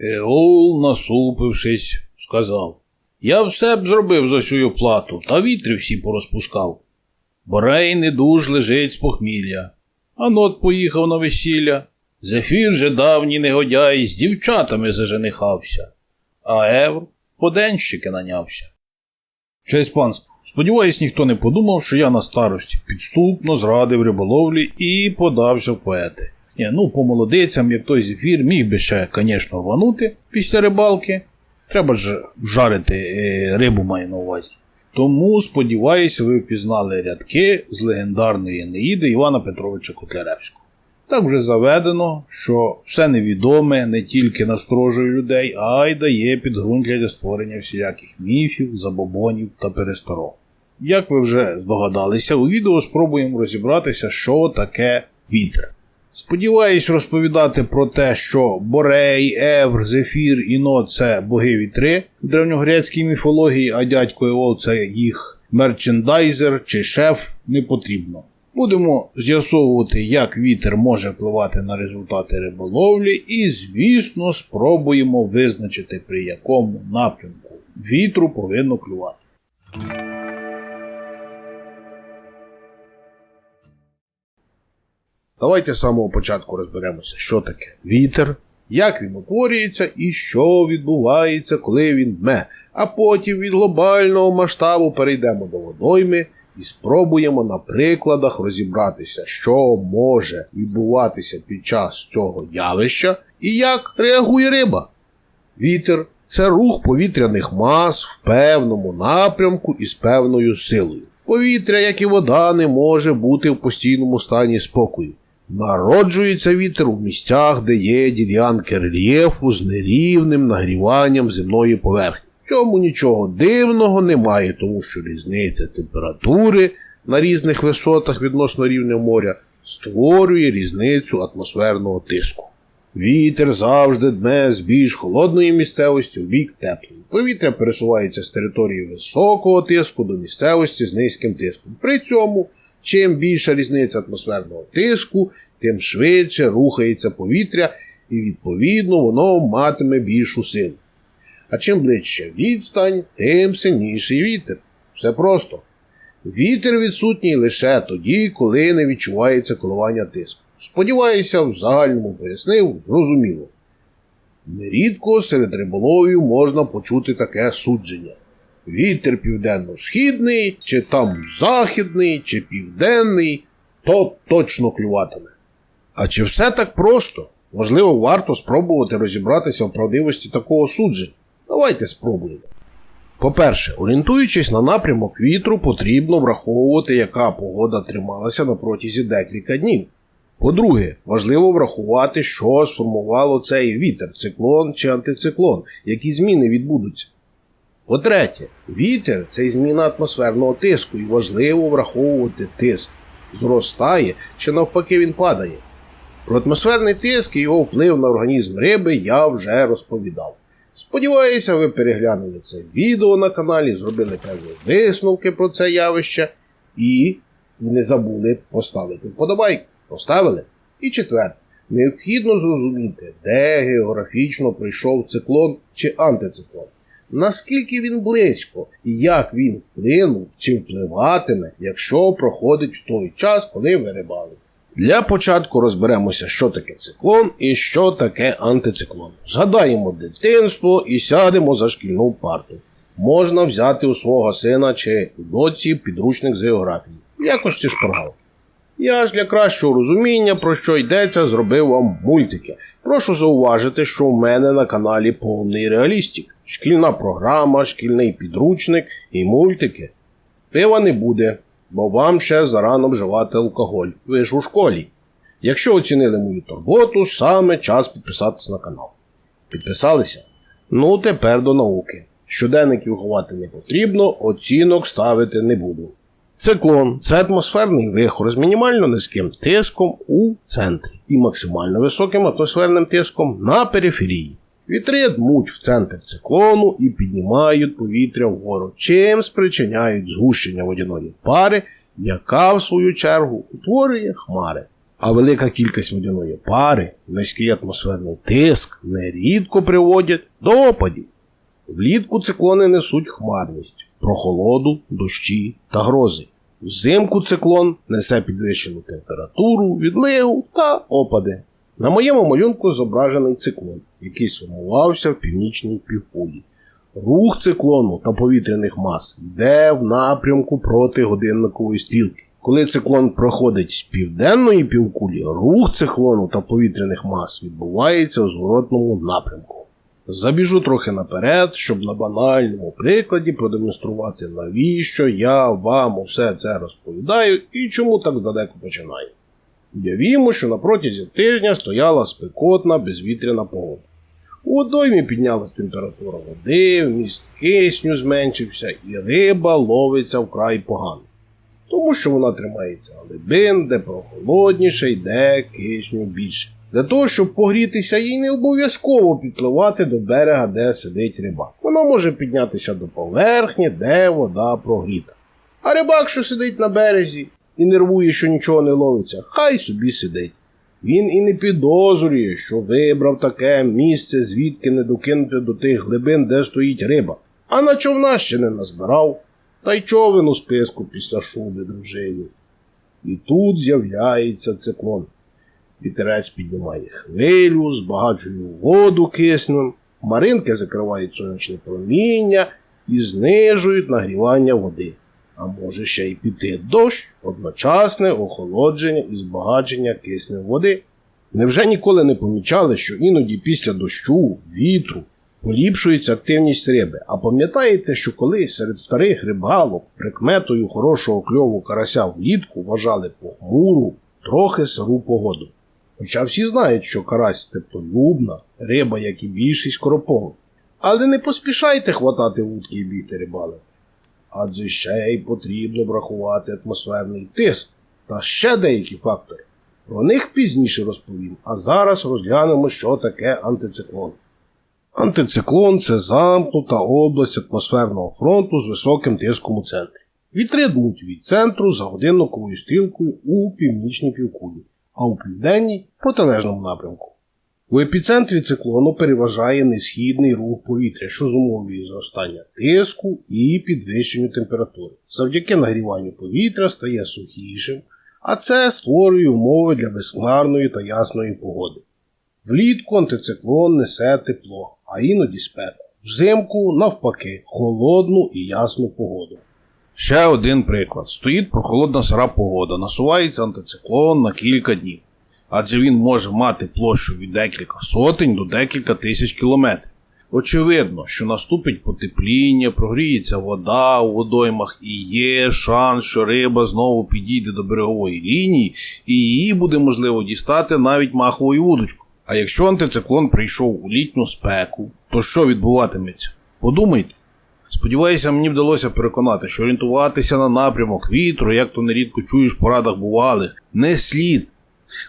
Еол, насупившись, сказав. Я все б зробив за свою плату, та вітри всі порозпускав. Борей недуж лежить з похмілля. Анот поїхав на весілля. Зефір же давній негодяй з дівчатами заженихався, а Евр поденщики нанявся. Честь панство, сподіваюсь, ніхто не подумав, що я на старості підступно зрадив риболовлі і подався в поети. Ні, ну, по молодицям, як той зефір, міг би ще, звісно, рванути після рибалки. Треба ж жарити е, рибу маю на увазі. Тому, сподіваюся, ви впізнали рядки з легендарної Енеїди Івана Петровича Котляревського. Так вже заведено, що все невідоме не тільки насторожує людей, а й дає підґрунтя для створення всіляких міфів, забобонів та пересторог. Як ви вже здогадалися, у відео спробуємо розібратися, що таке вітер. Сподіваюсь розповідати про те, що Борей, Евр, Зефір і Нот це боги вітри в древньогрецькій міфології, а дядько Еол це їх мерчендайзер чи шеф не потрібно. Будемо з'ясовувати, як вітер може впливати на результати риболовлі, і, звісно, спробуємо визначити, при якому напрямку вітру повинно клювати. Давайте з самого початку розберемося, що таке вітер, як він утворюється і що відбувається, коли він дме. А потім від глобального масштабу перейдемо до водойми і спробуємо на прикладах розібратися, що може відбуватися під час цього явища і як реагує риба. Вітер це рух повітряних мас в певному напрямку і з певною силою. Повітря, як і вода, не може бути в постійному стані спокою. Народжується вітер у місцях, де є ділянки рельєфу з нерівним нагріванням земної поверхні. В цьому нічого дивного немає, тому що різниця температури на різних висотах відносно рівня моря створює різницю атмосферного тиску. Вітер завжди дме з більш холодної місцевості в бік теплої. Повітря пересувається з території високого тиску до місцевості з низьким тиском. При цьому, чим більша різниця атмосферного тиску, тим швидше рухається повітря, і відповідно воно матиме більшу силу. А чим ближче відстань, тим сильніший вітер. Все просто. Вітер відсутній лише тоді, коли не відчувається коливання тиску. Сподіваюся, в загальному пояснив, зрозуміло. Нерідко серед риболовів можна почути таке судження. Вітер південно-східний, чи там західний, чи південний, то точно клюватиме. А чи все так просто? Можливо, варто спробувати розібратися в правдивості такого судження. Давайте спробуємо. По-перше, орієнтуючись на напрямок вітру, потрібно враховувати, яка погода трималася на протязі декілька днів. По-друге, важливо врахувати, що сформувало цей вітер, циклон чи антициклон, які зміни відбудуться. По-третє, вітер це зміна атмосферного тиску, і важливо враховувати тиск. Зростає чи навпаки він падає. Про атмосферний тиск і його вплив на організм риби я вже розповідав. Сподіваюся, ви переглянули це відео на каналі, зробили певні висновки про це явище і, не забули поставити вподобайку. Поставили? І четверте. Необхідно зрозуміти, де географічно прийшов циклон чи антициклон, наскільки він близько і як він вплинув чи впливатиме, якщо проходить в той час, коли ви рибали. Для початку розберемося, що таке циклон і що таке антициклон. Згадаємо дитинство і сядемо за шкільну парту. Можна взяти у свого сина чи доці підручник з географії, в якості шпаргалки. Я ж для кращого розуміння, про що йдеться, зробив вам мультики. Прошу зауважити, що в мене на каналі повний реалістик. Шкільна програма, шкільний підручник і мультики. Пива не буде, бо вам ще зарано вживати алкоголь. Ви ж у школі. Якщо оцінили мою турботу, саме час підписатися на канал. Підписалися? Ну, тепер до науки. Щоденників ховати не потрібно, оцінок ставити не буду. Циклон це атмосферний вихор з мінімально низьким тиском у центрі і максимально високим атмосферним тиском на периферії. Вітри дмуть в центр циклону і піднімають повітря вгору, чим спричиняють згущення водяної пари, яка, в свою чергу, утворює хмари. А велика кількість водяної пари, низький атмосферний тиск нерідко приводять до опадів. Влітку циклони несуть хмарність, прохолоду, дощі та грози. Взимку циклон несе підвищену температуру, відливу та опади. На моєму малюнку зображений циклон, який сформувався в північній півкулі. Рух циклону та повітряних мас йде в напрямку проти годинникової стрілки. Коли циклон проходить з південної півкулі, рух циклону та повітряних мас відбувається у зворотному напрямку. Забіжу трохи наперед, щоб на банальному прикладі продемонструвати, навіщо я вам усе це розповідаю і чому так здалеку починаю. Уявімо, що на протязі тижня стояла спекотна безвітряна погода. У водоймі піднялась температура води, вміст кисню зменшився, і риба ловиться вкрай погано. Тому що вона тримається глибин, де прохолодніше йде кисню більше. Для того, щоб погрітися, їй не обов'язково підпливати до берега, де сидить рибак. Вона може піднятися до поверхні, де вода прогріта. А рибак, що сидить на березі і нервує, що нічого не ловиться, хай собі сидить. Він і не підозрює, що вибрав таке місце, звідки не докинути до тих глибин, де стоїть риба, а на човна ще не назбирав, та й човен у списку після шуби дружини. І тут з'являється циклон. Вітерець піднімає хвилю, збагачує воду киснем, маринки закривають сонячне проміння і знижують нагрівання води. А може ще й піти дощ, одночасне охолодження і збагачення киснем води. Невже ніколи не помічали, що іноді після дощу, вітру поліпшується активність риби? А пам'ятаєте, що колись серед старих рибалок прикметою хорошого кльову карася влітку вважали похмуру, трохи сиру погоду? Хоча всі знають, що карась теплолюбна, риба, як і більшість скоропогод. Але не поспішайте хватати вудки і бігти рибалити. Адже ще й потрібно врахувати атмосферний тиск та ще деякі фактори. Про них пізніше розповім, а зараз розглянемо, що таке антициклон. Антициклон це замкнута область атмосферного фронту з високим тиском у центрі. Вітри дмуть від центру за годинниковою стрілкою у північній півкулі, а у південній протилежному напрямку. У епіцентрі циклону переважає несхідний рух повітря, що зумовлює зростання тиску і підвищенню температури. Завдяки нагріванню повітря стає сухішим, а це створює умови для безхмарної та ясної погоди. Влітку антициклон несе тепло, а іноді спеку. Взимку, навпаки, холодну і ясну погоду. Ще один приклад: стоїть прохолодна сира погода, насувається антициклон на кілька днів адже він може мати площу від декілька сотень до декілька тисяч кілометрів. Очевидно, що наступить потепління, прогріється вода у водоймах і є шанс, що риба знову підійде до берегової лінії і її буде можливо дістати навіть маховою вудочкою. А якщо антициклон прийшов у літню спеку, то що відбуватиметься? Подумайте. Сподіваюся, мені вдалося переконати, що орієнтуватися на напрямок вітру, як то нерідко чуєш в порадах бувалих, не слід.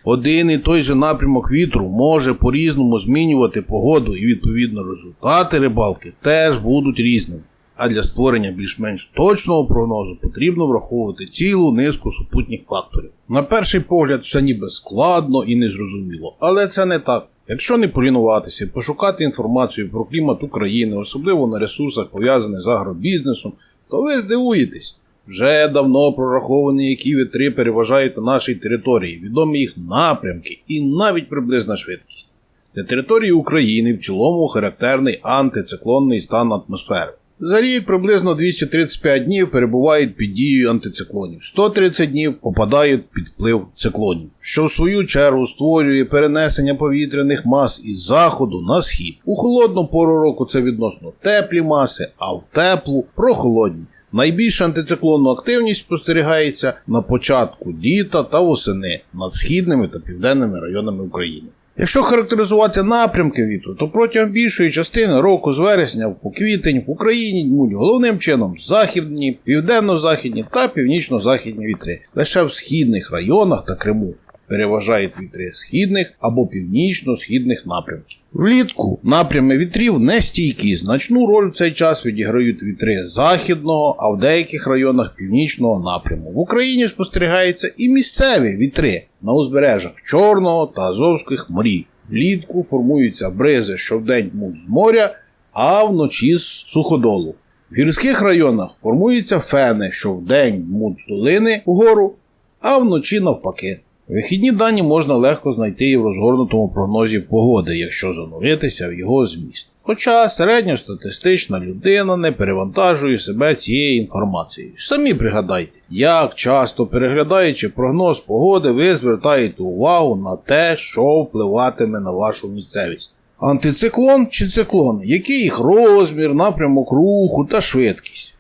Один і той же напрямок вітру може по-різному змінювати погоду, і відповідно результати рибалки теж будуть різними. А для створення більш-менш точного прогнозу потрібно враховувати цілу низку супутніх факторів. На перший погляд, все ніби складно і незрозуміло, але це не так. Якщо не полінуватися пошукати інформацію про клімат України, особливо на ресурсах, пов'язаних з агробізнесом, то ви здивуєтесь. Вже давно прораховані, які вітри переважають на нашій території, відомі їх напрямки і навіть приблизна швидкість. Для території України в цілому характерний антициклонний стан атмосфери. За рік приблизно 235 днів перебувають під дією антициклонів, 130 днів попадають під вплив циклонів, що в свою чергу створює перенесення повітряних мас із заходу на схід. У холодну пору року це відносно теплі маси, а в теплу прохолодні. Найбільша антициклонна активність спостерігається на початку літа та восени над східними та південними районами України. Якщо характеризувати напрямки вітру, то протягом більшої частини року з вересня по квітень в Україні дмуть головним чином західні, південно-західні та північно-західні вітри. Лише в східних районах та Криму переважають вітри східних або північно-східних напрямків. Влітку напрями вітрів нестійкі. Значну роль в цей час відіграють вітри західного, а в деяких районах північного напряму. В Україні спостерігаються і місцеві вітри. на узбережжях Чорного та Азовських морів. Влітку формуються бризи, що вдень дмуть з моря, а вночі з суходолу. В гірських районах формуються фени, що вдень дмуть з долини вгору, а вночі навпаки. Вихідні дані можна легко знайти і в розгорнутому прогнозі погоди, якщо зануритися в його зміст. Хоча середньостатистична людина не перевантажує себе цією інформацією. Самі пригадайте, як часто переглядаючи прогноз погоди, ви звертаєте увагу на те, що впливатиме на вашу місцевість. Антициклон чи циклон, який їх розмір, напрямок руху та швидкість.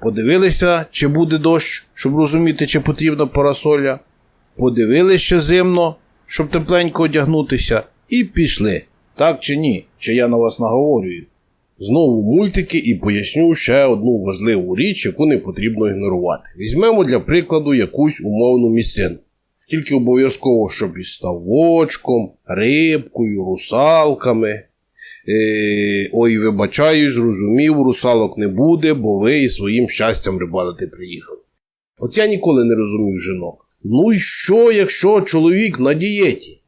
Подивилися, чи буде дощ, щоб розуміти, чи потрібна парасоля. Подивилися ще зимно, щоб тепленько одягнутися, і пішли. Так чи ні? Чи я на вас наговорюю? Знову мультики і поясню ще одну важливу річ, яку не потрібно ігнорувати. Візьмемо для прикладу якусь умовну місцину. Тільки обов'язково, щоб із ставочком, рибкою, русалками. Е, ой, вибачаюсь, зрозумів, русалок не буде, бо ви із своїм щастям рибалити приїхали. От я ніколи не розумів жінок. Ну і що, якщо чоловік на дієті?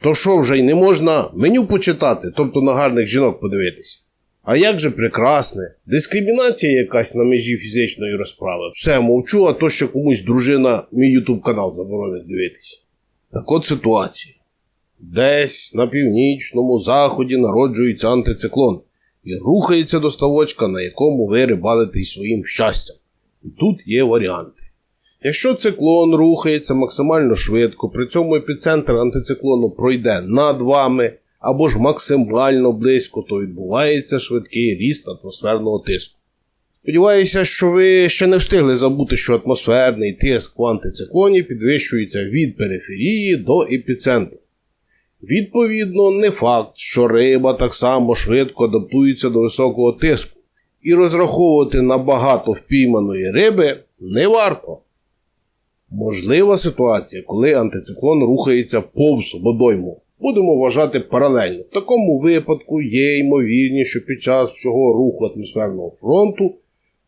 То що вже й не можна меню почитати, тобто на гарних жінок подивитися? А як же прекрасне? Дискримінація якась на межі фізичної розправи. Все мовчу, а то ще комусь дружина мій ютуб канал заборонить дивитися. Так от ситуація. Десь на північному заході народжується антициклон і рухається до ставочка, на якому ви рибалите своїм щастям. І тут є варіанти. Якщо циклон рухається максимально швидко, при цьому епіцентр антициклону пройде над вами або ж максимально близько, то відбувається швидкий ріст атмосферного тиску. Сподіваюся, що ви ще не встигли забути, що атмосферний тиск в антициклоні підвищується від периферії до епіцентру. Відповідно, не факт, що риба так само швидко адаптується до високого тиску, і розраховувати на багато впійманої риби не варто. Можлива ситуація, коли антициклон рухається повз водойму. Будемо вважати паралельно. В такому випадку є ймовірність, що під час всього руху атмосферного фронту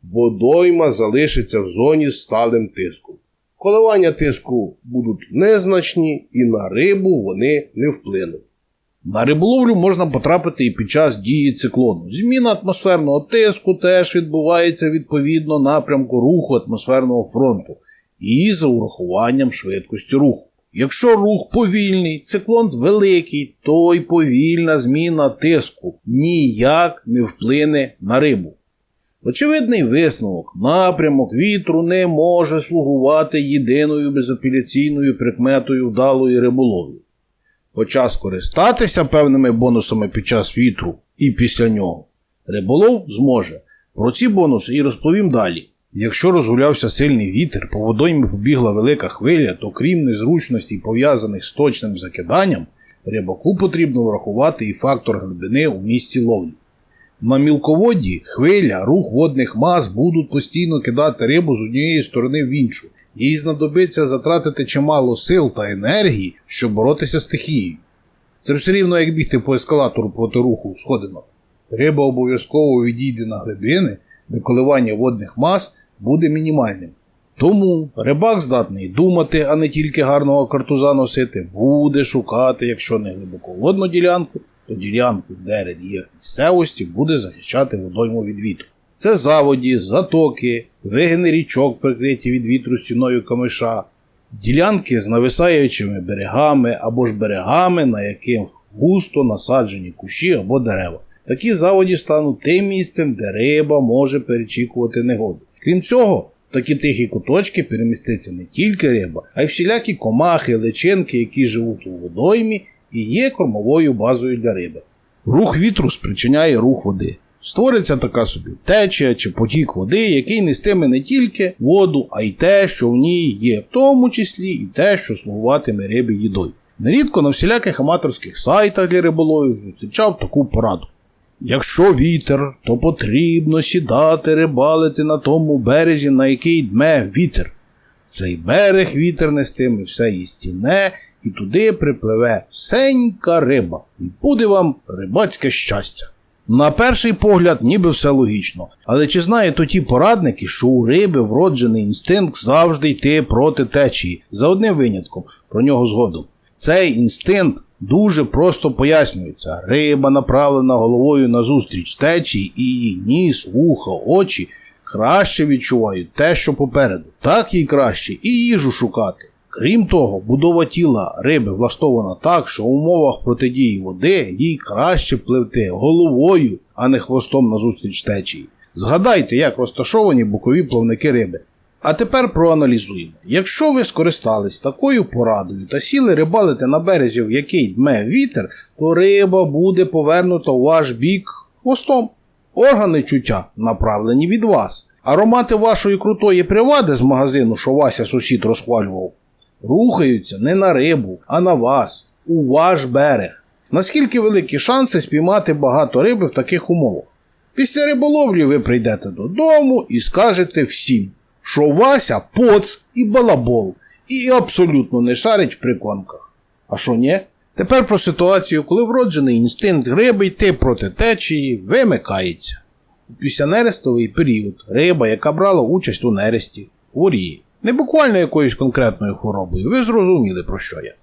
водойма залишиться в зоні з сталим тиском. Коливання тиску будуть незначні і на рибу вони не вплинуть. На риболовлю можна потрапити і під час дії циклону. Зміна атмосферного тиску теж відбувається відповідно напрямку руху атмосферного фронту і за урахуванням швидкості руху. Якщо рух повільний, циклон великий, то й повільна зміна тиску ніяк не вплине на рибу. Очевидний висновок, напрямок вітру не може слугувати єдиною безапеляційною прикметою вдалої риболовлі. Хоча скористатися певними бонусами під час вітру і після нього риболов зможе. Про ці бонуси і розповім далі. Якщо розгулявся сильний вітер, по водоймі побігла велика хвиля, то крім незручностей, пов'язаних з точним закиданням, рибаку потрібно врахувати і фактор глибини у місці ловлі. На мілководді хвиля, рух водних мас будуть постійно кидати рибу з однієї сторони в іншу. Їй знадобиться затратити чимало сил та енергії, щоб боротися з стихією. Це все рівно як бігти по ескалатору проти руху сходинок. Риба обов'язково відійде на глибини, де коливання водних мас буде мінімальним. Тому рибак здатний думати, а не тільки гарного картуза носити, буде шукати, якщо не глибоководну ділянку, то ділянку, де рельєф місцевості буде захищати водойму від вітру. Це заводі, затоки, вигини річок, прикриті від вітру стіною камиша, ділянки з нависаючими берегами або ж берегами, на яких густо насаджені кущі або дерева. Такі заводі стануть тим місцем, де риба може перечікувати негоду. Крім цього, в такі тихі куточки переміститься не тільки риба, а й всілякі комахи, личинки, які живуть у водоймі і є кормовою базою для риби. Рух вітру спричиняє рух води. Створиться така собі течія чи потік води, який нестиме не тільки воду, а й те, що в ній є, в тому числі і те, що слугуватиме рибі їдою. Нерідко на всіляких аматорських сайтах для риболовів зустрічав таку пораду. Якщо вітер, то потрібно сідати рибалити на тому березі, на який дме вітер. Цей берег вітер нестиме все їстіне, і туди припливе сенька риба, і буде вам рибацьке щастя. На перший погляд, ніби все логічно, але чи знають то ті порадники, що у риби вроджений інстинкт завжди йти проти течії, за одним винятком, Про нього згодом. Цей інстинкт дуже просто пояснюється. Риба направлена головою назустріч течії, і її ніс, вухо, очі краще відчувають те, що попереду. Так їй краще і їжу шукати. Крім того, будова тіла риби влаштована так, що в умовах протидії води їй краще пливти головою, а не хвостом назустріч течії. Згадайте, як розташовані бокові плавники риби. А тепер проаналізуємо. Якщо ви скористались такою порадою та сіли рибалити на березі, в який дме вітер, то риба буде повернута у ваш бік хвостом. Органи чуття направлені від вас. Аромати вашої крутої привади з магазину, що Вася сусід розхвалював, рухаються не на рибу, а на вас, у ваш берег. Наскільки великі шанси спіймати багато риби в таких умовах? Після риболовлі ви прийдете додому і скажете всім, що Вася поц і балабол, і абсолютно не шарить в приконках. А що ні? Тепер про ситуацію, коли вроджений інстинкт риби йти проти течії вимикається. У післянерестовий період риба, яка брала участь у нересті, хворіє. Не буквально якоюсь конкретною хворобою, ви зрозуміли про що я.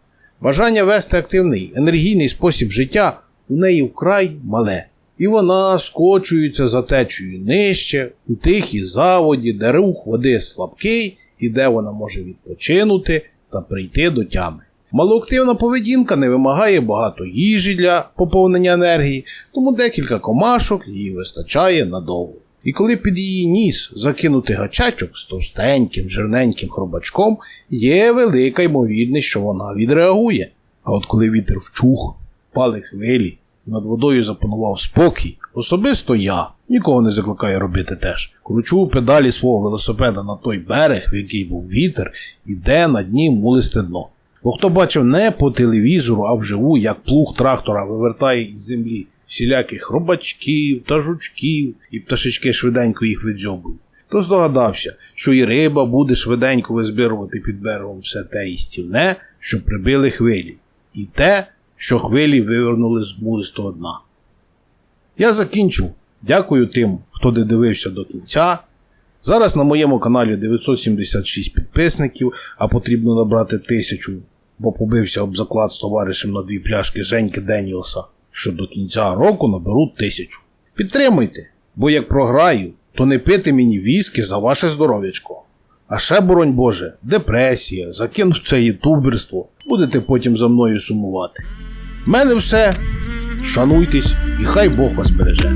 Бажання вести активний, енергійний спосіб життя у неї вкрай мале. І вона скочується за течею нижче, у тихій заводі, де рух води слабкий і де вона може відпочинути та прийти до тями. Малоактивна поведінка не вимагає багато їжі для поповнення енергії, тому декілька комашок їй вистачає надовго. І коли під її ніс закинути гачачок з товстеньким, жирненьким хробачком, є велика ймовірність, що вона відреагує. А от коли вітер вчух, пали хвилі, над водою запанував спокій, особисто я нікого не закликаю робити теж. Кручу педалі свого велосипеда на той берег, в який був вітер, і де на дні мулисте дно. Бо хто бачив не по телевізору, а вживу, як плуг трактора вивертає із землі всіляких робачків та жучків, і пташечки швиденько їх видзьобують, то здогадався, що і риба буде швиденько визбирувати під берегом все те істівне, що прибили хвилі, і те, що вивернули з мулистого дна. Я закінчу. Дякую тим, хто додивився до кінця. Зараз на моєму каналі 976 підписників, а потрібно набрати 1000, бо побився об заклад з товаришем на дві пляшки Женьки Деніелса, що до кінця року наберу 1000. Підтримуйте, бо як програю, то не пити мені віскі за ваше здоров'ячко. А ще, боронь Боже, депресія, закинув це ютуберство, будете потім за мною сумувати. Мене все. Шануйтесь і хай Бог вас береже.